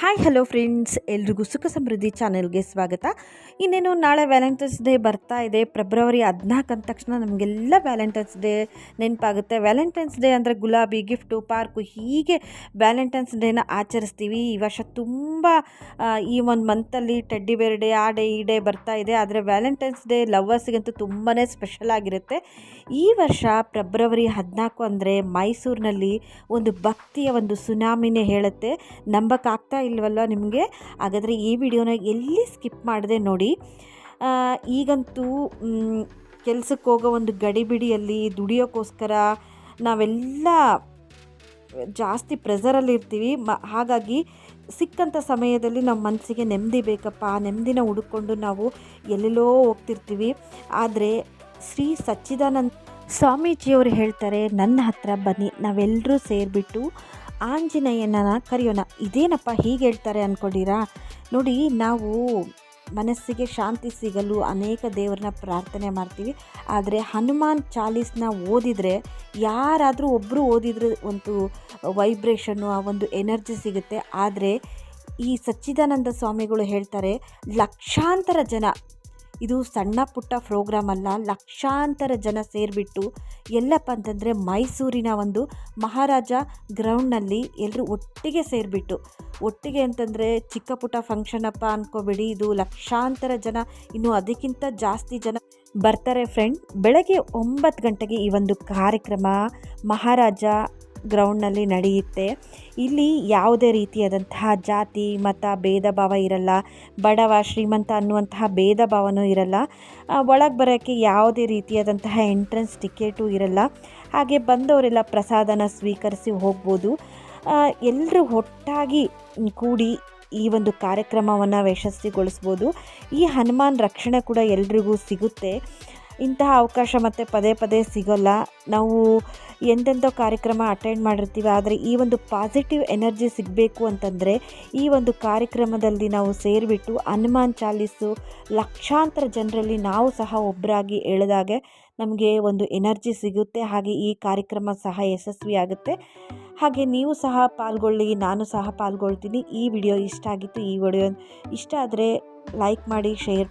Hi hello friends ಎಲ್ರಿಗೂ ಸುಖ ಸಮೃದ್ಧಿ ಚಾನೆಲ್ಗೆ ಸ್ವಾಗತ. ಇನ್ನೇನು ನಾಳೆ ವ್ಯಾಲೆಂಟೈನ್ಸ್ ಡೇ ಬರ್ತಾ ಇದೆ. ಫೆಬ್ರವರಿ ಹದಿನಾಲ್ಕು ಅಂದ ತಕ್ಷಣ ನಮಗೆಲ್ಲ ವ್ಯಾಲೆಂಟೈನ್ಸ್ ಡೇ ನೆನಪಾಗುತ್ತೆ. ವ್ಯಾಲೆಂಟೈನ್ಸ್ ಡೇ ಅಂದರೆ ಗುಲಾಬಿ ಗಿಫ್ಟು ಪಾರ್ಕು ಹೀಗೆ ವ್ಯಾಲೆಂಟೈನ್ಸ್ ಡೇನ ಆಚರಿಸ್ತೀವಿ. ಈ ವರ್ಷ ತುಂಬ ಈ ಒಂದು ಮಂತಲ್ಲಿ ಟೆಡ್ಡಿ ಬೇರ್ ಡೇ ಆ ಡೇ ಈ ಡೇ ಬರ್ತಾ ಇದೆ. ಆದರೆ ವ್ಯಾಲೆಂಟೈನ್ಸ್ ಡೇ ಲವರ್ಸ್ಗಂತೂ ತುಂಬಾ ಸ್ಪೆಷಲ್ ಆಗಿರುತ್ತೆ. ಈ ವರ್ಷ ಫೆಬ್ರವರಿ ಹದಿನಾಲ್ಕು ಅಂದರೆ ಮೈಸೂರಿನಲ್ಲಿ ಒಂದು ಭಕ್ತಿಯ ಒಂದು ಸುನಾಮಿನೇ ಹೇಳುತ್ತೆ. ನಂಬಕ್ಕಾಗ್ತಾ ಇಲ್ವಲ್ಲ ನಿಮಗೆ? ಹಾಗಾದರೆ ಈ ವಿಡಿಯೋನ ಎಲ್ಲಿ ಸ್ಕಿಪ್ ಮಾಡಿದೆ ನೋಡಿ. ಈಗಂತೂ ಕೆಲಸಕ್ಕೆ ಹೋಗೋ ಒಂದು ಗಡಿಬಿಡಿಯಲ್ಲಿ ದುಡಿಯೋಕ್ಕೋಸ್ಕರ ನಾವೆಲ್ಲ ಜಾಸ್ತಿ ಪ್ರೆಸರಲ್ಲಿ ಇರ್ತೀವಿ. ಮ, ಹಾಗಾಗಿ ಸಿಕ್ಕಂಥ ಸಮಯದಲ್ಲಿ ನಮ್ಮ ಮನಸ್ಸಿಗೆ ನೆಮ್ಮದಿ ಬೇಕಪ್ಪ. ಆ ನೆಮ್ಮದಿನ ಹುಡುಕೊಂಡು ನಾವು ಎಲ್ಲೆಲ್ಲೋ ಹೋಗ್ತಿರ್ತೀವಿ. ಆದರೆ ಶ್ರೀ ಸಚ್ಚಿದಾನಂದ ಸ್ವಾಮೀಜಿಯವರು ಹೇಳ್ತಾರೆ, ನನ್ನ ಹತ್ರ ಬನ್ನಿ, ನಾವೆಲ್ಲರೂ ಸೇರಿಬಿಟ್ಟು ಆಂಜನೇಯನ ಕರೆಯೋಣ. ಇದೇನಪ್ಪ ಹೀಗೆ ಹೇಳ್ತಾರೆ ಅಂದ್ಕೊಂಡಿರಾ ನೋಡಿ, ನಾವು ಮನಸ್ಸಿಗೆ ಶಾಂತಿ ಸಿಗಲು ಅನೇಕ ದೇವರನ್ನ ಪ್ರಾರ್ಥನೆ ಮಾಡ್ತೀವಿ. ಆದರೆ ಹನುಮಾನ್ ಚಾಲೀಸ್ನ ಓದಿದರೆ, ಯಾರಾದರೂ ಒಬ್ಬರು ಓದಿದರೆ ಒಂದು ವೈಬ್ರೇಷನ್ನು, ಆ ಒಂದು ಎನರ್ಜಿ ಸಿಗುತ್ತೆ. ಆದರೆ ಈ ಸಚ್ಚಿದಾನಂದ ಸ್ವಾಮಿಗಳು ಹೇಳ್ತಾರೆ, ಲಕ್ಷಾಂತರ ಜನ ಇದು ಸಣ್ಣ ಪುಟ್ಟ ಪ್ರೋಗ್ರಾಮ್ ಅಲ್ಲ ಲಕ್ಷಾಂತರ ಜನ ಸೇರಿಬಿಟ್ಟು ಎಲ್ಲಪ್ಪ ಅಂತಂದರೆ ಮೈಸೂರಿನ ಒಂದು ಮಹಾರಾಜ ಗ್ರೌಂಡ್ನಲ್ಲಿ ಎಲ್ಲರೂ ಒಟ್ಟಿಗೆ ಸೇರಿಬಿಟ್ಟು, ಒಟ್ಟಿಗೆ ಅಂತಂದರೆ ಚಿಕ್ಕ ಪುಟ್ಟ ಫಂಕ್ಷನ್ ಅಪ್ಪ ಅಂದ್ಕೋಬೇಡಿ ಇದು ಲಕ್ಷಾಂತರ ಜನ, ಇನ್ನು ಅದಕ್ಕಿಂತ ಜಾಸ್ತಿ ಜನ ಬರ್ತಾರೆ ಫ್ರೆಂಡ್ ಬೆಳಗ್ಗೆ ಒಂಬತ್ತು ಗಂಟೆಗೆ ಈ ಒಂದು ಕಾರ್ಯಕ್ರಮ ಮಹಾರಾಜ ಗ್ರೌಂಡ್ನಲ್ಲಿ ನಡೆಯುತ್ತೆ. ಇಲ್ಲಿ ಯಾವುದೇ ರೀತಿಯಾದಂತಹ ಜಾತಿ, ಮತ, ಭೇದ ಭಾವ ಇರಲ್ಲ. ಬಡವ, ಶ್ರೀಮಂತ ಅನ್ನುವಂತಹ ಭೇದ ಭಾವನೂ ಇರಲ್ಲ. ಒಳಗೆ ಬರೋಕ್ಕೆ ಯಾವುದೇ ರೀತಿಯಾದಂತಹ ಎಂಟ್ರೆನ್ಸ್ ಟಿಕೆಟು ಇರಲ್ಲ. ಹಾಗೆ ಬಂದವರೆಲ್ಲ ಪ್ರಸಾದನ ಸ್ವೀಕರಿಸಿ ಹೋಗ್ಬೋದು. ಎಲ್ಲರೂ ಒಟ್ಟಾಗಿ ಕೂಡಿ ಈ ಒಂದು ಕಾರ್ಯಕ್ರಮವನ್ನು ಯಶಸ್ವಿಗೊಳಿಸ್ಬೋದು. ಈ ಹನುಮಾನ್ ರಕ್ಷಣೆ ಕೂಡ ಎಲ್ರಿಗೂ ಸಿಗುತ್ತೆ. ಇಂತಹ ಅವಕಾಶ ಮತ್ತೆ ಪದೇ ಪದೇ ಸಿಗೋಲ್ಲ. ನಾವು ಎಂತೆಂಥ ಕಾರ್ಯಕ್ರಮ ಅಟೆಂಡ್ ಮಾಡಿರ್ತೀವಿ, ಆದರೆ ಈ ಒಂದು ಪಾಸಿಟಿವ್ ಎನರ್ಜಿ ಸಿಗಬೇಕು ಅಂತಂದರೆ ಈ ಒಂದು ಕಾರ್ಯಕ್ರಮದಲ್ಲಿ ನಾವು ಸೇರಿಬಿಟ್ಟು ಹನುಮಾನ್ ಚಾಲೀಸು ಲಕ್ಷಾಂತರ ಜನರಲ್ಲಿ ನಾವು ಸಹ ಒಬ್ಬರಾಗಿ ಎಳೆದಾಗೆ ನಮಗೆ ಒಂದು ಎನರ್ಜಿ ಸಿಗುತ್ತೆ, ಹಾಗೆ ಈ ಕಾರ್ಯಕ್ರಮ ಸಹ ಯಶಸ್ವಿಯಾಗುತ್ತೆ ಹಾಗೆ ನೀವು ಸಹ ಪಾಲ್ಗೊಳ್ಳಿ, ನಾನು ಸಹ ಪಾಲ್ಗೊಳ್ತೀನಿ. ಈ ವಿಡಿಯೋ ಇಷ್ಟ ಆಗಿತ್ತು, ಈ ವಿಡಿಯೋ ಇಷ್ಟ ಆದರೆ ಲೈಕ್ ಮಾಡಿ ಶೇರ್